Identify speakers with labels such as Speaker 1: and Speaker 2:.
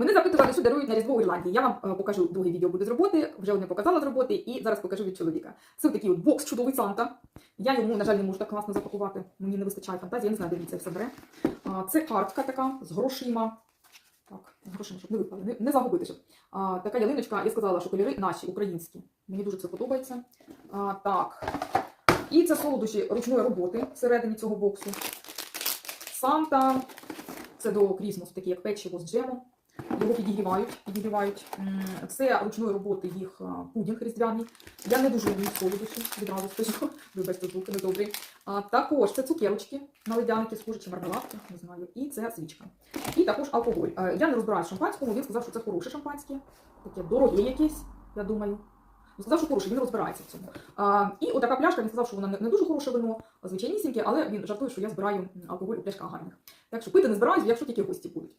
Speaker 1: Мене запитували, що дарують на Різдво в Ірландії. Я вам е, покажу друге відео буде з роботи, вже одне показала з роботи, і зараз покажу від чоловіка. Це такий от бокс чудовий Санта. Я йому, на жаль, не можу так класно запакувати. Мені не вистачає фантазії, я не знаю, де він це все бере. Це картка така з грошима. Так, з грошима, щоб не випали, не, не загубити. Щоб. Така ялиночка, я сказала, що кольори наші, українські. Мені дуже це подобається. А, так. І це солодощі ручної роботи всередині цього боксу. Санта. Це до крісмосу, такі як печиво з джемом. Його підігрівають, підігрівають. Це ручної роботи їх пудінг різдвяний. Я не дуже люблю солодощі, відразу скажу. Вибачте, звуки недобрі. А, також це цукерочки на ледяники, схожі чи мармеладки, не знаю. І це свічка. І також алкоголь. Е, Я не розбираюсь в шампанському, він сказав, що це хороше шампанське, таке дороге якесь, я думаю. Сказав, що хороше, він розбирається в цьому. А, і отака пляшка, він сказав, що вона не, не дуже хороше вино, звичайнісіньке, але він жартує, що я збираю алкоголь у пляшках гарних. Так що пити не збираюсь, якщо тільки гості будуть.